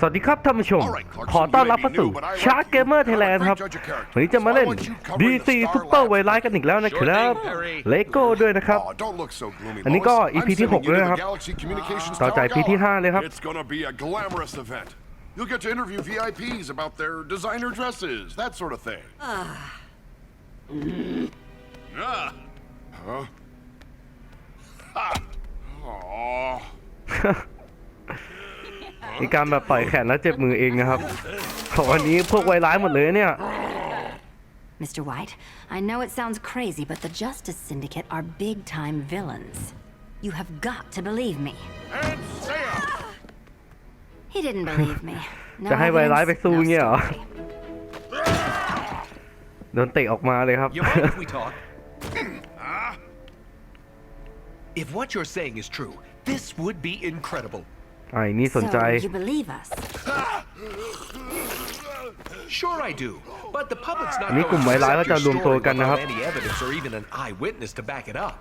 สวัสดีครับท่านผู้ชม Alright, Clarkson, ขอต้อนรับ you เข้า may be สู่ new, but I like ชาร์ you. เกมเมอร์ I'm ไท a ยแลน great ด์ครับ judge of character. วันนี้จะมาเล่น So I want you covering DC the Star Super Lab. ไวไลท์กันอีกแล้วนะครับ Sure thing, Perry. เลโก้ด้วยนะครับ Oh, don't look so gloomy, อันนี้ก็ Lois. EP I'm ที่ sending หก you ด้วย to นะครับ the Galaxy Communications ต่อจาก Tower EP ที่ Gala. ห้าเลยครับ It's gonna be a glamorous event. You'll get to interview VIPs about their designer dresses, that sort of thing. Ah. Huh? Ha. Oh. มีการแบบปล่อยแขนแล้วเจ็บมือเองนะครับเพราะวันนี้พวกไวไลท์หมดเลยเนี่ย Mr. White, I know it sounds crazy, but the Justice Syndicate are big time villains. You have got to believe me. And Sam! He didn't believe me. No จะให้ไวไลท์ไป evidence, สู้ no เงี้ยเหรอ story. โดนเตะออกมาเลยครับ You mind if we talk? if what you're saying is true, this would be incredible. ไอ้นี่สนใจ So you believe us? Sure I do, but the public's not อันนี้ going กลุ่ม to ไวไลท์ accept ก็จะ your รวมตัว story กันนะครับ without any evidence or even an eyewitness to back it up.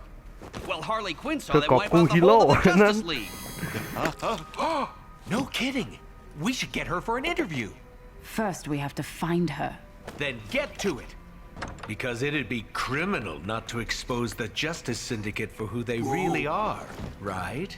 Well, Harley Quinn saw Cái them cọc wipe cu out the hilo whole of the nên- Justice League. No kidding. We should get her for an interview. First, we have to find her. Then get to it. Because it'd be criminal not to expose the Justice Syndicate for who they really are, right?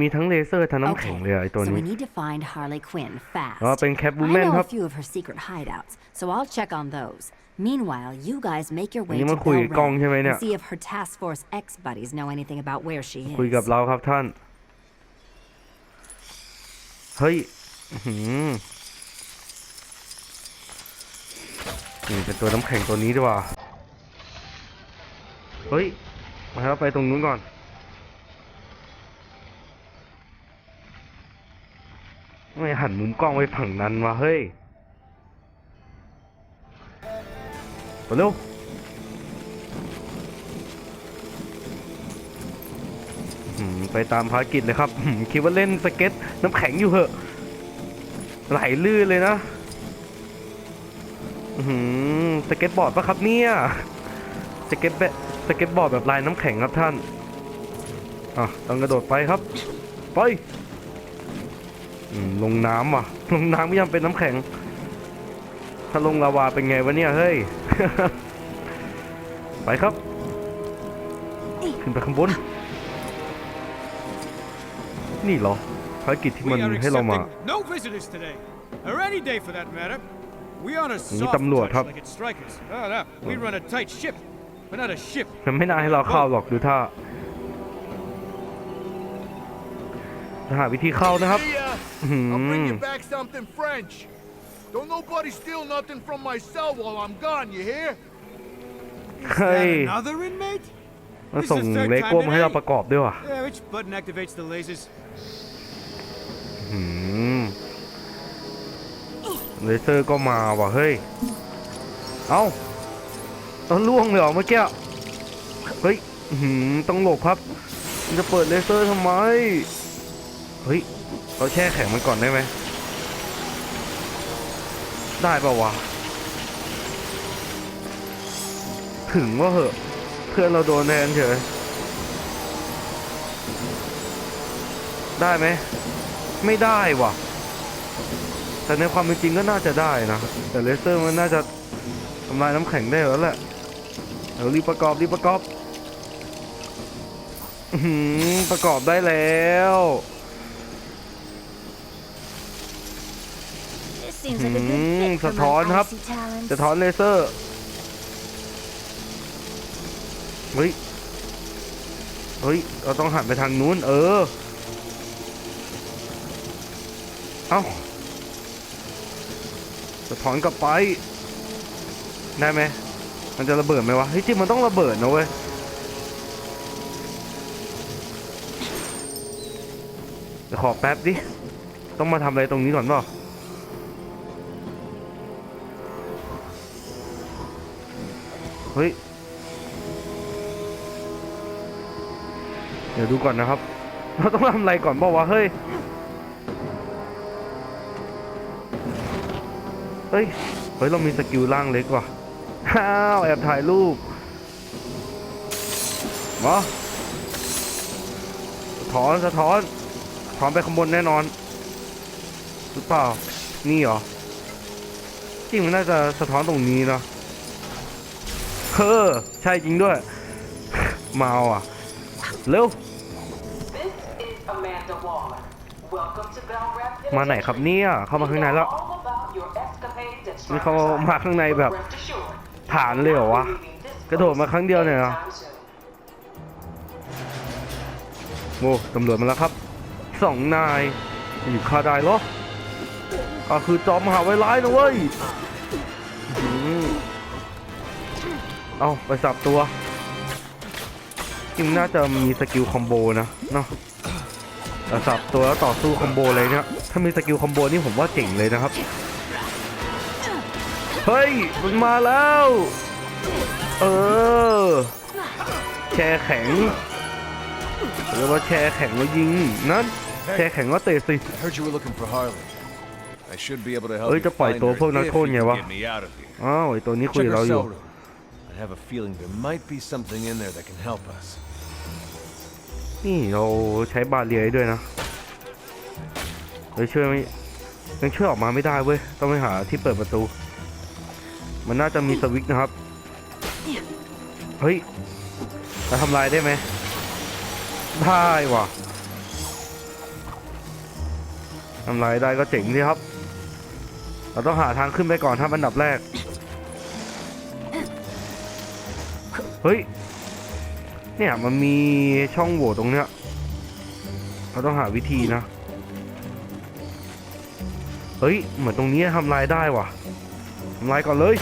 มีทั้งเลเซอร์ทั้งน้ำแข็งเลยอะไอ้ตัว so นี้ we need to find Harley Quinn fast. อ๋อ เป็น I Catwoman know ครับ a few of her secret hideouts, so I'll check on those. Meanwhile, you guys make your อัน way นี้ to มาคุย Bell กับกล้อง Ring ใช่ไหมเนี่ย and see if her Task Force X buddies know anything about where she is. คุยกับเราครับท่าน เฮ้ยอื้อหือนี่เป็นตัวน้ำแข็งตัวนี้ดีกว่า เฮ้ย มาครับไปตรงนู้นก่อน ไม่หันมุมกล้องไปฝั่งนั้นวะเฮ้ยไปเร็วไปตามภารกิจเลยครับ คิดว่าเล่นสเก็ตน้ำแข็งอยู่เหอะ ไหลลื่นเลยนะสเก็ตบอร์ดปะครับเนี่ย สเก็ตแบบสเก็ตบอร์ดแบบลายน้ำแข็งครับท่าน อะ ต้องกระโดดไปครับ ไป อืมลงน้ำว่ะ ลงน้ำก็ยังเป็นน้ำแข็ง ถ้าลงลาวาเป็นไงวะเนี่ย เฮ้ย ไปครับ ขึ้นไปข้างบน นี่เหรอภารกิจที่มัน We are ให้เรามา accepting no visitors today, or any day for that matter. We on a นี่ soft ตำรวจ touch ครับ like it's strikers. Oh, no, we run a tight ship, but not a ship. มันไม่น่าให้เราเข้าหรอกดูท่า หาวิธีเข้านะครับ Yeah, อื้อหื I'll bring อ you back something French. Don't nobody steal nothing from my cell while I'm gone, you hear? Is Hey. that another inmate? มาส่งเลโก้มาให้เราประกอบด้วยว่ะ Yeah, which button activates the lasers? อืมเลเซอร์ก็มาว่ะเฮ้ย เอ้าเอาล่วงเลยเหรอเมื่อกี้ เฮ้ยอื้อหือต้องหลบครับมันจะเปิดเลเซอร์ทำไม เฮ้ย เราแช่แข็งมันก่อนได้ไหม ได้ป่าวะ ถึงว่าเหอะ เพื่อนเราโดนแทนเฉย ได้ไหม ไม่ได้ว่ะ แต่ในความเป็นจริงก็น่าจะได้นะ แต่เลเซอร์มันน่าจะทำลายน้ำแข็งได้แล้วแหละเดี๋ยวรีบประกอบรีบประกอบอประกอบได้แล้ว seems like a good Hmm, fit for สะท้อน my ครับ icy talents. จะถอนเลเซอร์ เฮ้ย เฮ้ย เราต้องหันไปทางนู้น เออ เอ้าจะถอนกลับไป ได้ไหม มันจะระเบิดไหมวะ เฮ้ยจริงมันต้องระเบิดนะเว้ย เดี๋ยวขอแป๊บดิ ต้องมาทำอะไรตรงนี้ก่อนเปล่า เฮ้ย เดี๋ยวดูก่อนนะครับ เราต้องทำอะไรก่อนเปล่าเฮ้ย เฮ้ย เฮ้ย เรามีสกิลล่างเล็กว่ะฮ้าวแอบถ่ายรูปมาถท้อนสะท้อนสะท้อนไปข้างบนแน่นอน หรือเปล่า นี่เหรอ จริงมันน่าจะสะท้อนตรงนี้เนาะ เฮ้อใช่จริงด้วยมาเอาอะ เร็ว มาไหนครับเนี่ยเข้ามาข้างในแล้วนี่เขามาข้างในแบบ ฐานเลยเหรอวะ กระโดดมาครั้งเดียวเนี่ยเหรอ anytime soon. โอ้ตำรวจมาแล้วครับสองนายอยู่คาได้เหรอก็คือจอมมหาไวร้ายนะเว้ย เอาไปสับตัวจริงน่าจะมีสกิลคอมโบนะเนาะแต่สับตัวแล้วต่อสู้คอมโบเลยเนี่ยถ้ามีสกิลคอมโบนี่ผมว่าเจ๋งเลยนะครับ เฮ้ย มันมาแล้ว เออ แช่แข็งเรียกว่าแช่แข็งแล้วยิงนั่นแช่แข็งก็เตะสิ I heard you were looking for Harley. I should be able to help เอ้ย you จะปล่อย find ตัว her พวกนัก if โทษ you ไง can วะ get me out of here. อ้าวไอตัวนี้คุย Check กับ her เราอยู่ cell room. I have a feeling there might be something in there that can help us. นี่เราใช้บาเรียด้วยนะเฮ้ยช่วยไม่ยังช่วยออกมาไม่ได้เว้ย ต้องไปหาที่เปิดประตู มันน่าจะมีสวิตช์นะครับ เฮ้ยจะทำลายได้ไหม ได้ว่ะทำลายได้ก็เจ๋งดีครับ เราต้องหาทางขึ้นไปก่อนครับอันดับแรก เฮ้ย เนี่ยมันมีช่องโหว่ตรงเนี้ย เราต้องหาวิธีนะ เฮ้ย เหมือนตรงนี้ทำลายได้ว่ะทำลายก่อนเลย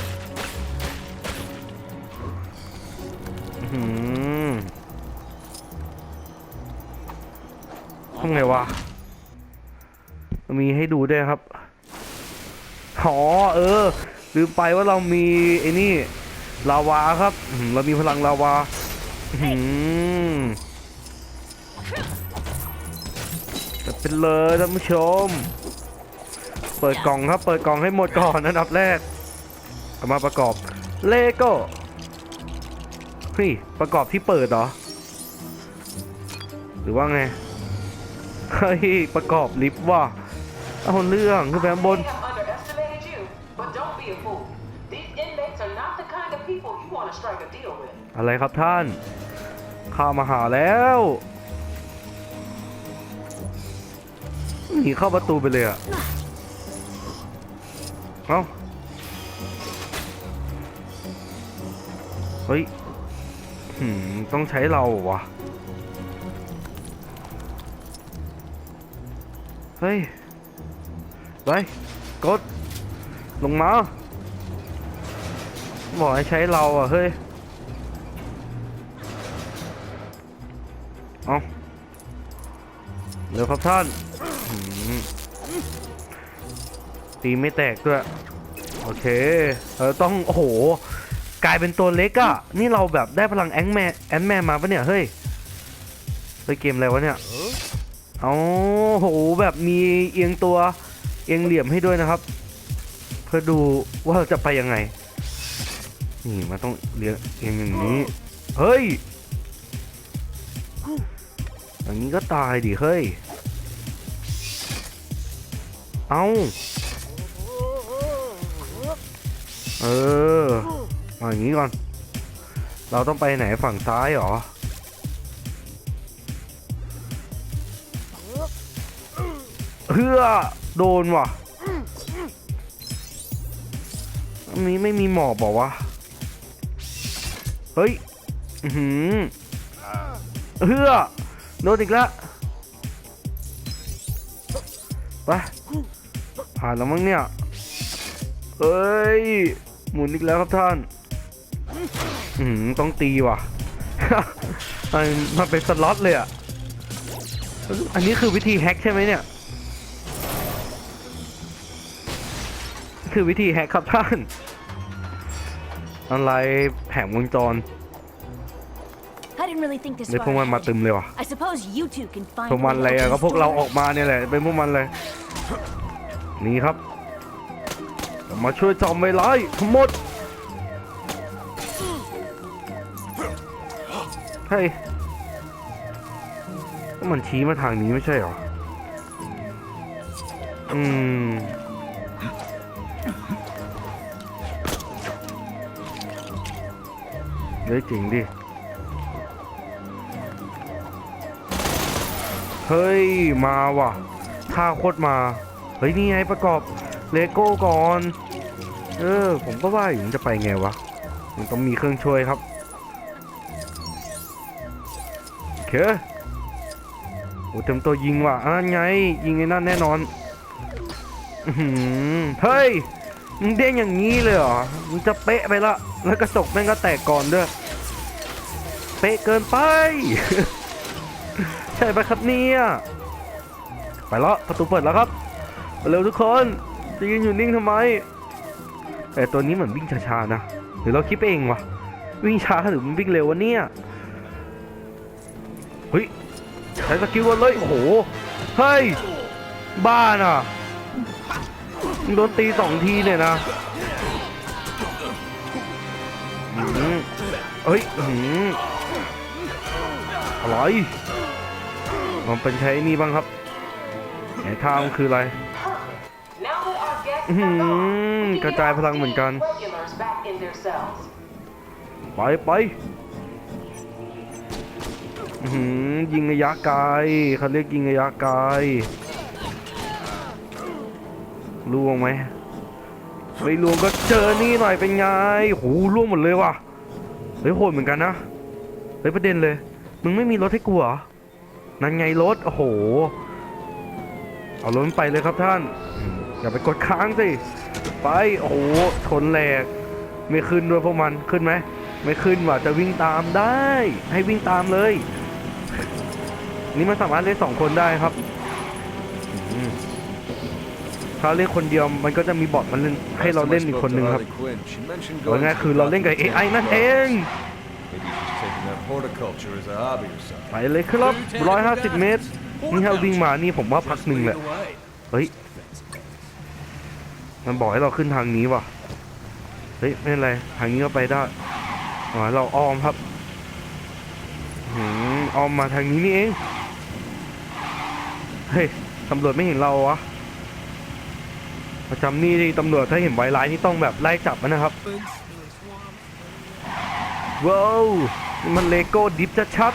หือทำไงวะ มีให้ดูด้วยครับอ๋อเออ ลืมไปว่าเรามีไอ้นี่ ลาวาครับเรามีพลังลาวาจะเป็นเลยท่านผู้ชม เปิดกล่องครับ เปิดกล่องให้หมดก่อนอันดับแรกเอามาประกอบเลโก้เฮ้ยประกอบที่เปิดเหรอ หรือว่าไงเฮ้ยประกอบลิฟต์ว่ะเอาเรื่องขึ้นไปข้างบน อะไรครับท่าน ข้ามาหาแล้วหนีเข้าประตูไปเลยอะเอ้าเฮ้ยต้องใช้เราวะเฮ้ย ไป กด ลงมา บอกให้ใช้เราอะ เฮ้ย เอาเร็วครับท่าน ตีไม่แตกด้วย โอเค เออต้อง โอ้โห กลายเป็นตัวเล็กอะ่ะนี่เราแบบได้พลังแองแมนแอนแมนมาปะเนี่ย เฮ้ยเฮ้ยเกมอะไรวะเนี่ยเอาโห แบบมีเอียงตัว เอียงเหลี่ยมให้ด้วยนะครับ เพื่อดูว่าเราจะไปยังไง นี่มันต้องเลี้ยงเอียงอย่างนี้ เฮ้ยอย่างนี้ก็ตายดิเฮ้ย เอาเออเอาอย่างนี้ก่อน เราต้องไปไหนฝั่งซ้ายเหรอเฮือโดนว่ะอันนี้ไม่มีหมอบบอกวะ เฮ้ย อือหือเฮือโดนอีกแล้วไปผ่านแล้วมั้งเนี่ย เอ้ย หมุนอีกแล้วครับท่าน อืมต้องตีว่ะมันมันเป็นสล็อตเลยอะ อันนี้คือวิธีแฮ็กใช่ไหมเนี่ย คือวิธีแฮ็กครับท่าน อะไรแผงวงจร I didn't really think this ในพวก far มันมา ahead. ตึมเลยว่ะ I suppose you two can find พวกมันอะไรอะก็พวกเราออกมาเนี่ยแหละ เป็นพวกมันเลยนี่ครับ มาช่วยจอมไว้ร้ายทั้งหมดเฮ้ยก็มันชี้มาทางนี้ไม่ใช่เหรอ อืม ฮ้ยจริงดิ เฮ้ย มาว่ะท่าโคตรมา เฮ้ย นี่ไงประกอบเลโก้ก่อน เออ ผมก็ว่าอยู่มันจะไปไงวะ มันต้องมีเครื่องช่วยครับโอเคโอ้เต็มตัวยิงว่ะอ่าไง ยิงไอ้นั่นแน่นอนเฮ้ยมึงเด้งอย่างนี้เลยเหรอ มึงจะเป๊ะไปละ แล้วกระจกแม่งก็แตกก่อนด้วย เป๊ะเกินไป ใช่ไปะครับเนี่ยไปแล้วประตูเปิดแล้วครับเร็วทุกคนจะยืนอยู่นิ่งทำไมแต่ตัวนี้เหมือนวิ่งช้าๆนะหรือเราคิดไปเองวะวิ่งช้าหรือมันวิ่งเร็ววะเนี่ยเฮ้ยใช้สกิลกันเลยโอ้โหเฮ้ยบ้าน่ะโดนตีสองทีเนี่ยนะอื้อหือเฮ้ย อื้อหืออะไรมันเป็นใช้นี่บ้างครับไหนท่ามันคืออะไรกระจายพลังเหมือนกัน ไปไปยิงระยะไกลเขาเรียกยิงระยะไกลล่วงไหมไม่ล่วงก็เจอนี่หน่อยเป็นไงโหล่วงหมดเลยว่ะเฮ้ยโหดเหมือนกันนะเฮ้ยประเด็นเลย มึงไม่มีรถให้กูเหรอ นั่นไงรถ โอ้โห เอารถมันไปเลยครับท่าน อย่าไปกดค้างสิ ไป โอ้โห ชนแหลก ไม่ขึ้นด้วยพวกมัน ขึ้นไหม ไม่ขึ้นว่ะ จะวิ่งตามได้ ให้วิ่งตามเลย นี่มันสามารถเล่นสองคนได้ครับ ถ้าเล่นคนเดียวมันก็จะมีบอทมันเล่นให้เราเล่นอีกคนนึงครับ Quinn. She mentioned เอา going ง่ายคือเราเล่นกับ AI นั่นเอง horticulture as a hobby or something. ไปเลยครับ 150 เมตร นี่ถ้าวิ่งมานี่ผมว่าพักหนึ่งแหละ เฮ้ย มันบอกให้เราขึ้นทางนี้ว่ะ เฮ้ย ไม่เป็นไร ทางนี้ก็ไปได้ อ๋อ เราอ้อมครับหืมอ้อมมาทางนี้นี่เอง เฮ้ย ตำรวจไม่เห็นเราวะประจำนี่ดิตำรวจถ้าเห็นไวไลน์นี่ต้องแบบไล่จับมันนะครับ ว้าวนี่ มันเลโก้ดิฟชัด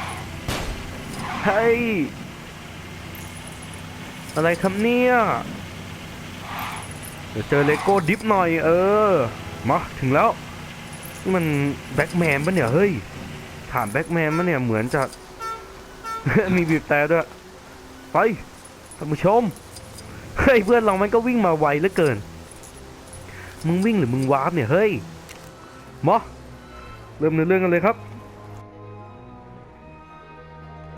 เฮ้ยอะไรครับเนี่ยเดี๋ยวเจอเลโก้ดิฟหน่อยเออมาถึงแล้วนี่มันแบ็กแมนปะเนี่ยเฮ้ยถามแบ็กแมนปะเนี่ยเหมือนจะ มีบีบแต่ด้วยไปท่านผู้ชมเฮ้ยเพื่อนเรามันก็วิ่งมาไวเหลือเกิน มึงวิ่งหรือมึงวาร์ปเนี่ยเฮ้ยมาเริ่มเนื้อเรื่องกันเลยครับ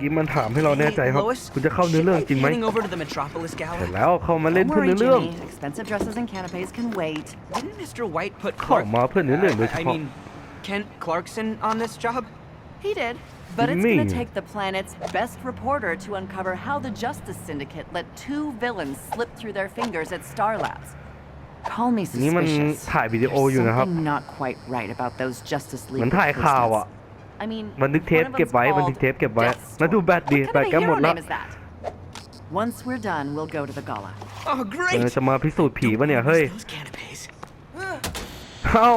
กิมมันถามให้เราแน่ใจครับ คุณจะเข้าเนื้อเรื่องจริงไหม Heading over to the Metropolis เสร็ Gala. จแล้วเข้ามาเล่น Don't เพื่อ worry, เนื้อเรื่อง Ginny. Expensive dresses and canapes can wait. Didn't Mr. White put เข้า Clark, มาเพื่อเนื้อเรื่องโดยเฉ I พาะ mean, Kent Clarkson on this job? He did. But you it's mean? gonna take the planet's best reporter to uncover how the Justice Syndicate let two villains slip through their fingers at Star Labs. Call me นี่มัน suspicious. ถ่ายวิดีโออยู่ There's นะครับ something not quite right about those Justice เห League มือนถ่ายข่าวอ่ะ assistants. I mean, บันทึกเทป one of เก็บ them's ไว้บัน called ทึกเทปเก็บไว้ Deathstroke. แล้วดูแบตดี What แบต kind แก of a หมด hero แล้ว name is that? Once we're done, we'll go to the gala. Oh, เอ great! อจะมาพิสูจน์ผีปะเนี่ยเฮ้ย Those canapes. เอ้า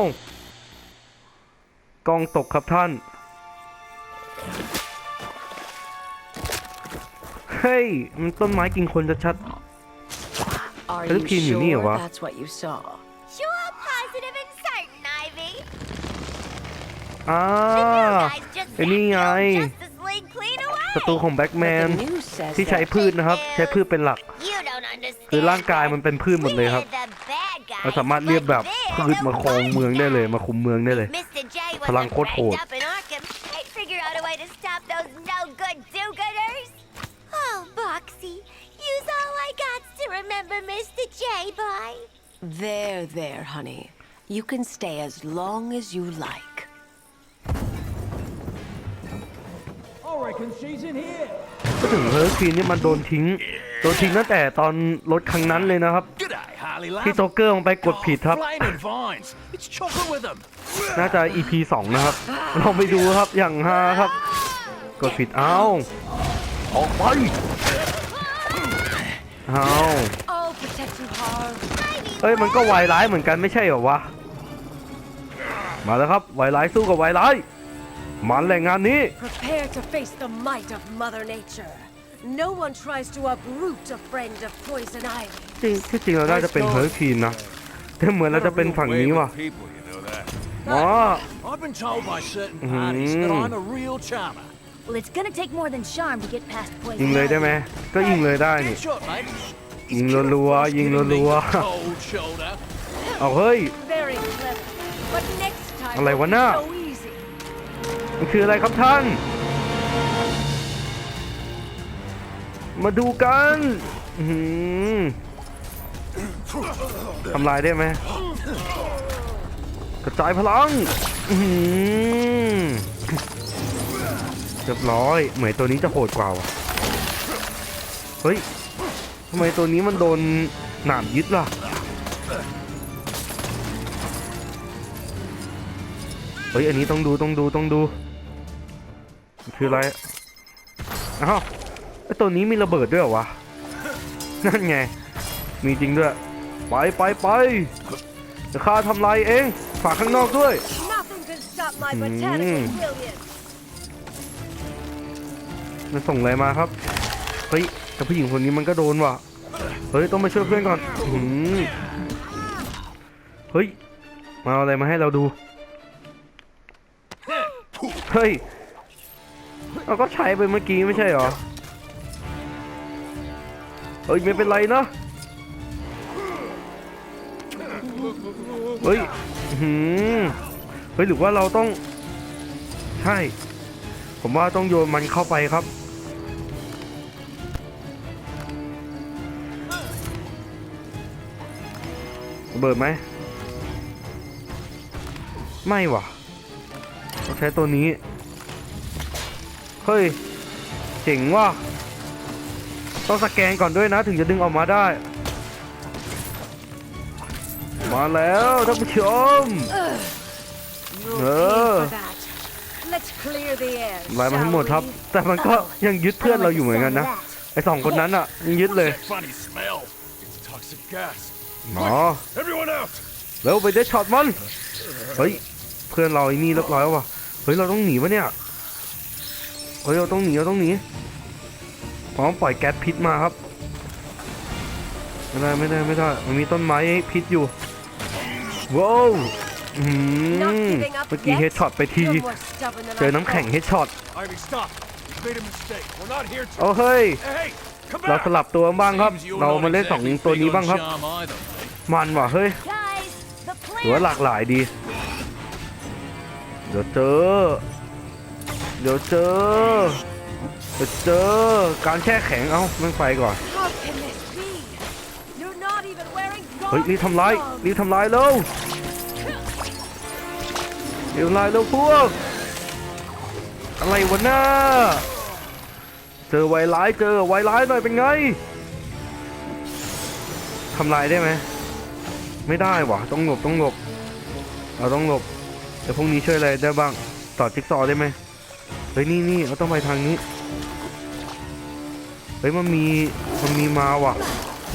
กล้องตกครับท่าน เฮ้ย มันต้นไม้กินคนจะชัด Are Philip you Keane อยู่นี่เหรอ sure วะ that's what you saw? Sure, positive and certain, Ivy. อ่า Guys just ไอ้นี่ไง Justice League clean away. ศัตรูของแบ็กแมน The news says ที่ใช้ that พืชนะครับ ใช้พืชเป็นหลัก You don't understand. คือร่างกายมันเป็นพืชหมดเลยครับ We're the bad guys, เราสามารถเรียกแบบ but they're พืช the มาครองเมืองได้เลย มาคุมเมืองได้เลย Mr. J was พลังโคตรโหด up in Arkham. I figured out a way to stop those no good do-gooders. Oh, Boxy, use all I got to remember Mr. J, boy. There, there, honey. You can stay as long as you like. ก็ถึงเฮอร์คีนนี่มันโดนทิ้ง โดนทิ้งตั้งแต่ตอนรถครั้งนั้นเลยนะครับ G'day, Harley ที่โจ๊กเกอร์ลงไปกดผิดครับ Flaming vines. It's chocolate with them. น่าจะ EP 2 นะครับลองไปดูครับอย่างฮาครับ กดผิดเอ้าออกไปเอา I'll protect you, Harl. เฮ้ยมันก็วายร้ายเหมือนกันไม่ใช่เหรอวะ มาแล้วครับวายร้ายสู้กับวายร้าย มันแหล่งงานนี้ Prepare to face the might of Mother Nature. No one tries to uproot a friend of poison ivy. จริงที่จริงเราน่าจะเป็นเฮิร์คคีนนะแต่เหมือนเราจะเป็นฝั่งนี้ว่ะ People, you know that. อ๋อ I've been told by certain Mhm. parties that I'm a real charmer. Well, it's gonna take more than charm to get past ยิง poison. เลยได้ไหมก็ยิงเลยได้นี่ Get shot, mate. ยิงรัวๆยิงรัว Cold shoulder. ๆเอาเฮ้ย Very clever. But next time, อะไร won't วะ be น่ะ so easy. มันคืออะไรครับท่าน มาดูกันทำลายได้ไหมกระจายพลังเรียบร้อยเหมือนตัวนี้จะโหดกว่าว่ะเฮ้ยทำไมตัวนี้มันโดนหนามยึดล่ะเฮ้ยอันนี้ต้องดูต้องดูต้องดู คืออะไรอ้าวไอตัวนี้มีระเบิดด้วยเหรอวะ นั่นไง มีจริงด้วย ไปไปไปจะฆ่าทำลายเองฝากข้างนอกด้วย Nothing can stop my Mm. botanical brilliance. มันส่งอะไรมาครับ เฮ้ย แต่ผู้หญิงคนนี้มันก็โดนว่ะ เฮ้ย ต้องไปช่วยเพื่อนก่อนอื้อหือเฮ้ยมาเอาอะไรมาให้เราดู เฮ้ย เราก็ใช้ไปเมื่อกี้ไม่ใช่เหรอ เฮ้ยไม่เป็นไรนะ เฮ้ยหือเฮ้ยหรือว่าเราต้อง ใช่ ผมว่าต้องโยนมันเข้าไปครับเบิดไหม ไม่ว่ะเราใช้ตัวนี้ เฮ้ย เจ๋งว่ะ ต้องสแกนก่อนด้วยนะ ถึงจะดึงออกมาได้ มาแล้วท่านผู้ชม You'll Uh. pay for that. Let's clear the air. ไล่มาทั้งหมดครับ shall we? แต่มันก็ Oh, ยังยึดเพื่อนเราอยู่เหมือนกันนะ ไอสองคนนั้นอะยังยึดเลย Funny smell. It's toxic gas. อ๋อ Everyone out. เร็วไปเดชช็อตมัน เฮ้ย เพื่อนเราไอ้นี่เรียบร้อยแล้วว่ะ เฮ้ย เราต้องหนีปะเนี่ย เฮ้ยเราต้องหนีเราต้องหนีพร้อมปล่อยแก๊สพิษมาครับ ไม่ได้ไม่ได้ไม่ได้ มันมีต้นไม้พิษอยู่ว้าวอืม Not giving up เมื่อกี้ yet? เฮดช็อตไปที You're more stubborn than เจอ I น้ำแข็ง thought. เฮดช็อต Ivy, stop. You made a mistake. We're not here to. เอาเฮ้ย Hey, come เรา back. สลับตัวบ้างครับ Seems you're เรา not มาเล่นสอง exactly ตัวนี้ big บ้าง on ครับ charm either, mate. มันว่ะเฮ้ย Guys, the ถือว่า plan. หลากหลายดี เดี๋ยวเจอ เดี๋ยวเจอ เดี๋ยวเจอ การแช่แข็ง เอ้าไม่ไปก่อน How can this be? You're not even wearing เฮ้ย รีบทำลาย รีบทำลายเร็วรีบทำลายเร็วพวก อะไรวะหน้า เจอไวร้ายเจอไวร้ายหน่อยเป็นไง ทำลายได้ไหม ไม่ได้ว่ะต้องหลบต้องหลบ เราต้องหลบแต่พวกนี้ช่วยอะไรได้บ้าง ต่อจิ๊กซอได้ไหม เฮ้ยนี่นี่เราต้องไปทางนี้ เฮ้ยมันมีมันมีมาว่ะ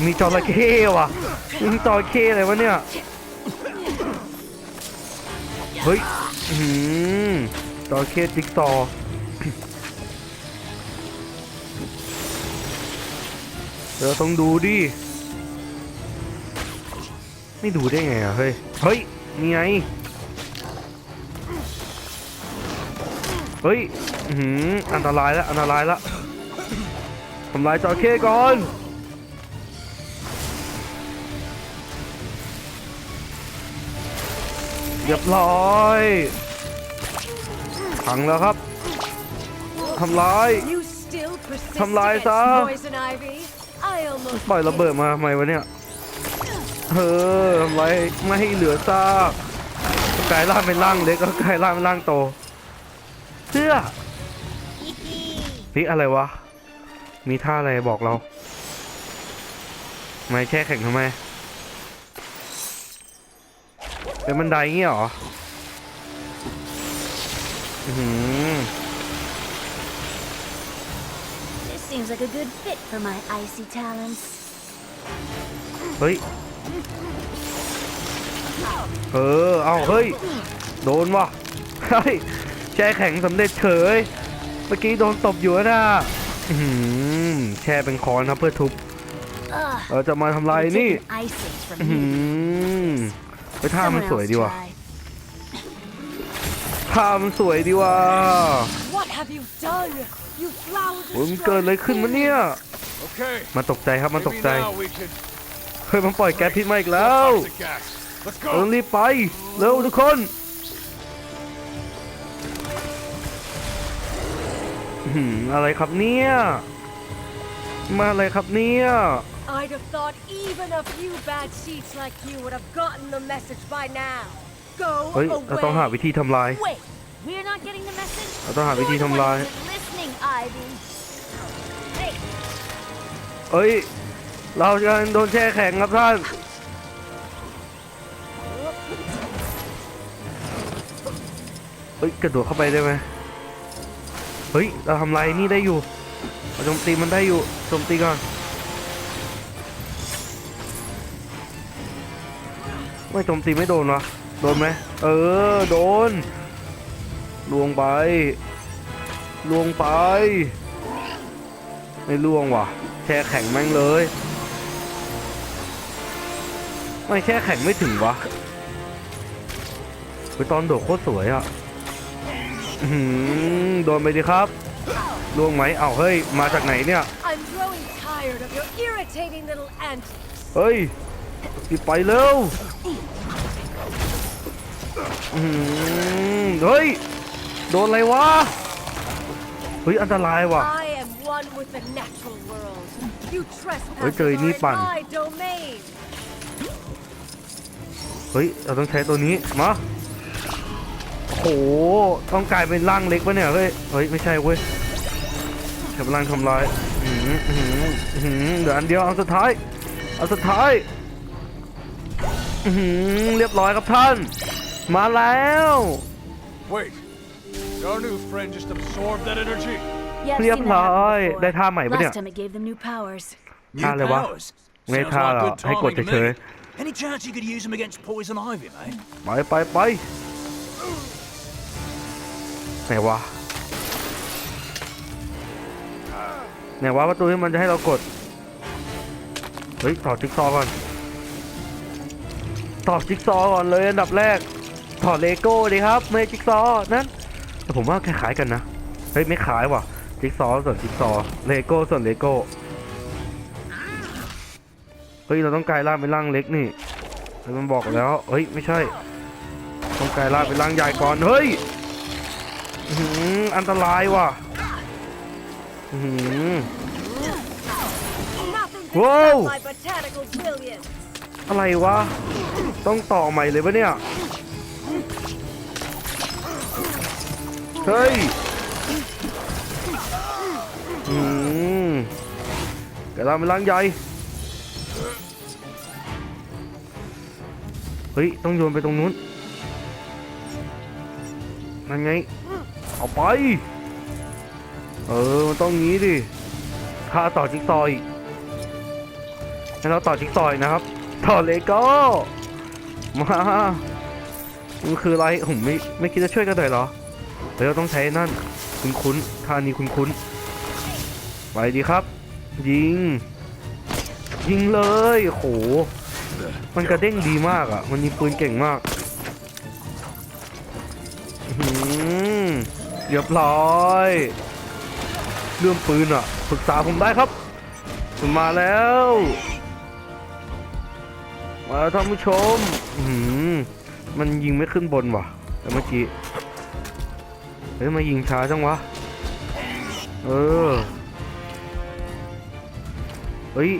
มีจระเข้ว่ะมีจระเข้อะไรวะเนี่ย เฮ้ยอื้อหือจระเข้จิ๊กซอเดี๋ยวต้องดูดิ ไม่ดูได้ไงอะเฮ้ย เฮ้ยนี่ไง เฮ้ยอื้อหืออันตรายแล้วอันตรายแล้วทำลายจระเข้ก่อนเรียบร้อยพังแล้วครับทำลาย You still persist ทำลาย against ซะ poison ivy? I almost ปล่อยระเบิดมาทำไมวะเนี่ยเออทำไรไม่ให้เหลือซากกลายร่างเป็นร่างเล็กก็กลายร่างเป็นร่างโตเสื้อนี่อะไรวะ มีท่าอะไรบอกเรา ไม่แช่แข็งทำไม เป็นบันไดเงี้ยเหรออื้อหือ This Seems like a good fit for my icy talents. เฮ้ย เออ เอาเฮ้ย โดนว่ะ เฮ้ย แช่แข็งสำเร็จเฉย เมื่อกี้โดนตบอยู่นะอื้อหือแช่เป็นคอนครับเพื่อทุบ Ugh. เราจะมาทำลาย we're นี่ taking icing from อื้อหื you. อไปท่ามัน Someone สวย else ดีว่ะ try. ท่ามันสวยดีว่ะ What have you done? You flowered โอ้ยมันเกิดอะไรขึ้นมาเนี่ย Okay. มันตกใจครับมันตก Maybe ใจ now we can เฮ้ยมันปล่อยแก๊สพิษมาอีกแล้ว toxic gas. Let's เรา go. รีบไปเร็วทุกคน หืออะไรครับเนี่ย มาอะไรครับเนี่ย I'd have thought even a few bad sheets like you would have gotten the message by now. Go เฮ้ยเราต้องหา away. วิธีทำลาย Wait, we're not getting the message? เราต้องหาวิธี You're the ทำลาย one who isn't listening, Ivy. Hey, เอ้ย เราจะโดนแช่แข็งครับท่าน เฮ้ย กระโดดเข้าไปได้ไหม เฮ้ย เราทำลายนี่ได้อยู่เราโจมตีมันได้อยู่โจมตีก่อนไม่โจมตีไม่โดนวะโดนไหมเออ โดนลวงไปลวงไป ไม่ล่วงว่ะ แช่แข็งแม่งเลย ไม่แช่แข็งไม่ถึงวะไปตอนโดดโคตรสวยอะ อื้อหือโดนไปดิครับล่วงไหมเอ้าเฮ้ย มาจากไหนเนี่ย I'm growing tired of your irritating little antics. เฮ้ยรีบไปเร็วอื้อหือเฮ้ย โดนอะไรวะ เฮ้ย อันตรายว่ะ I am one with the natural world. You เฮ้ยเจอไอ้ trespassers นี่ are ปั่น in my domain. เฮ้ย เราต้องใช้ตัวนี้ มาโอ้โห ต้องกลายเป็นร่างเล็กปะเนี่ยเฮ้ยเฮ้ยไม่ใช่เว้ยใช้พลังทำลายอื้อหืออื้อหืออื้อหือเหลืออันเดียวเอาสุดท้ายเอาสุดท้ายอื้อหือเรียบร้อยครับท่าน มาแล้ว Wait. Did our new friend just absorb that energy? yeah, I've เรียบ seen that ร้อย happen ได้ before. ท่าใหม่ปะเนี่ย Last time it gave them new powers. ท่าอะไรวะไม่ท่าหรอกให้กดเฉย Any chance you could use them against poison ivy, mate? ๆไปไปไป ไหนวะไหนวะประตูที่มันจะให้เรากด เฮ้ยถอดจิ๊กซอก่อนถอดจิ๊กซอก่อนเลยอันดับแรกถอดเลโก้ดีครับไม่จิ๊กซอนั่นแต่ผมว่าคล้ายๆกันนะเฮ้ยไม่คล้ายว่ะจิ๊กซอส่วนจิ๊กซอเลโก้ส่วนเลโก้เฮ้ยเราต้องกลายร่างเป็นร่างเล็กนี่มันบอกแล้วเฮ้ยไม่ใช่ ต้องกลายร่างเป็นร่างใหญ่ก่อนเฮ้ย อันตรายว่ะอื้อหือะไรวะ ต้องต่อใหม่เลยปะเนี่ย เฮ้ยอืมกระลาเป็นร่างใหญ่ เฮ้ย ต้องโยนไปตรงนู้นนั่นไง เอาไป เออ มันต้องงี้ดิค่าต่อจิ๊กซอว์อีกให้เราต่อจิ๊กซอว์อีกนะครับ ต่อเลโก้ มามันคืออะไรผมไม่ไม่คิดจะช่วยกันหน่อยเหรอเดี๋ยวเราต้องใช้นั่น คุ้นคุ้นท่านี้คุ้นคุ้นไปดีครับ ยิง ยิงเลยโอ้โหมันกระเด้งดีมากอะ มันยิงปืนเก่งมาก เรียบร้อย เรื่องปืนอะปรึกษาผมได้ครับมันมาแล้ว มาท่านผู้ชมหือมันยิงไม่ขึ้นบนว่ะ แต่เมื่อกี้ เฮ้ยมายิงช้าจังวะ เออ เฮ้ย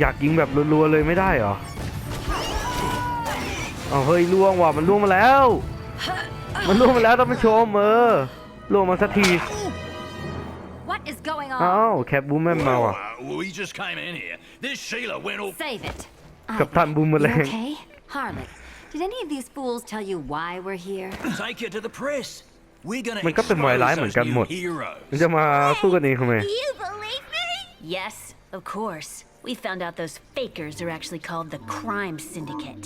อยากยิงแบบรัวๆเลยไม่ได้เหรอเอาเฮ้ยล่วงว่ะมันล่วงมาแล้ว มันล่วงมาแล้วท่านผู้ชมเออ ล่วงมาสักที What is going อ้า on? วแคปบูมแมนมาว่ะ Uh, we just came in here. This Sheila went all. Save it. กับท่านบูมเมอ You แรง okay? Harlot, did any of these fools tell you why we're here? Take you to the press. We're gonna มันก็เป็นวายร้ายเหมือนกันหมด expose those new heroes. มันจะมาสู้กันเองทำไม You believe me? Yes, of course. We found out those fakers are actually called the Crime Syndicate.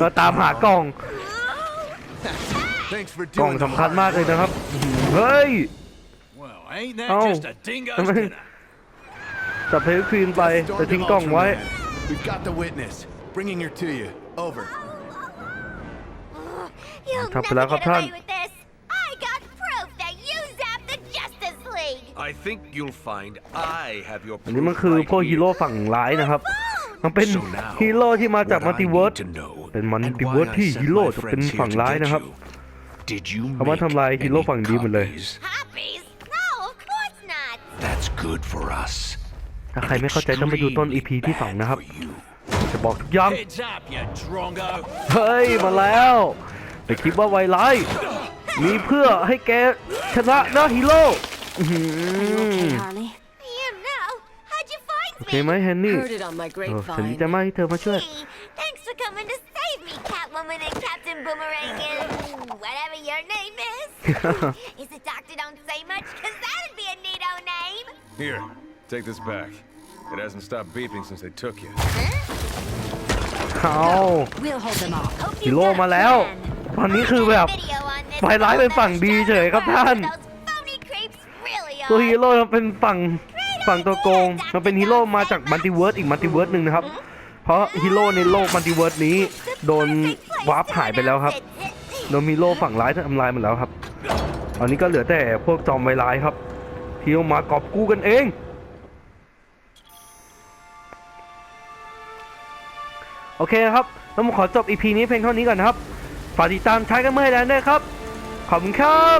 เราตามหากล่อง Thanks for กล่อง doing the สำคัญ hard มากเลยนะครับ เฮ้ย Well, ain't that Oh. just a dingo's ทำไม dinner? จับเพลควีนไป Storm แต่ทิ้งกล่องไว้ Ultraman. We've got the witness. Bringing her to you. Over. You'll Top never of that, get Captain. away with this. I got proof that you zapped the Justice League. I think you'll find I have your อันนี้มันคือพวกฮีโร่ฝั่งร้ายนะครับ มันเป็น So now, ฮีโร่ที่มาจาก what มั I ลติเวิร์ส need to know เป็นมัล and ติ why เวิร์ส I ที่ sent ฮีโร่ my จะเป็น friends here ฝั่ง to ร้าย get นะครับ you. Did you เขามา make ทำลายฮีโร่ any ฝั่งดีหมดเลย copies? Copies? No, of course not. That's good for us. ถ้าใครไม่เข้าใจต้องไปดูต้น EP ที่2นะครับ จะบอกทุกอย่าง Heads up, you drongo. เฮ้ย มาแล้วแต่คิดว่าไวร้ายมีเพื่อให้แกชนะนะฮีโร่ How'd you find โอเค me? ไหมแฮนนี่ Heard it on my เออฉันดี grapevine. ใจมากที่เธอมาช่วย Gee, thanks for coming to save me, Catwoman and Captain Boomerang and whatever your name is. is the doctor don't say much? Cause that'd be a neato name. Here, take this back. It hasn't stopped beeping since they took you. เอา We'll hold them off. Hope ฮี you've โร่ got a มาแล้ว plan. ตอนนี้คือแบบ Video on this ฝ่ายร้ายเป็นฝั่งดีเฉยครับท่าน Those phony creeps really ตัวฮี are. โร่มันเป็นฝั่ง ฝั่งตัวโกงมันเป็นฮีโร่มาจากมัลติเวิร์สอีกมัลติเวิร์สหนึ่งนะครับ เพราะฮีโร่ในโลกมัลติเวิร์สนี้โดนวาร์ปหายไปแล้วครับโดนฮีโร่ฝั่งร้ายทำลายหมดแล้วครับตอนนี้ก็เหลือแต่พวกจอมไวร้ายครับที่เอามากอบกู้กันเอง โอเคครับแล้วผมขอจบ EP นี้เพียงเท่านี้ก่อนนะครับฝากติดตามใช้กันเมื่อไหร่ได้ครับ ขอบคุณครับ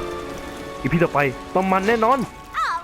EP ต่อไปต้องมันแน่นอน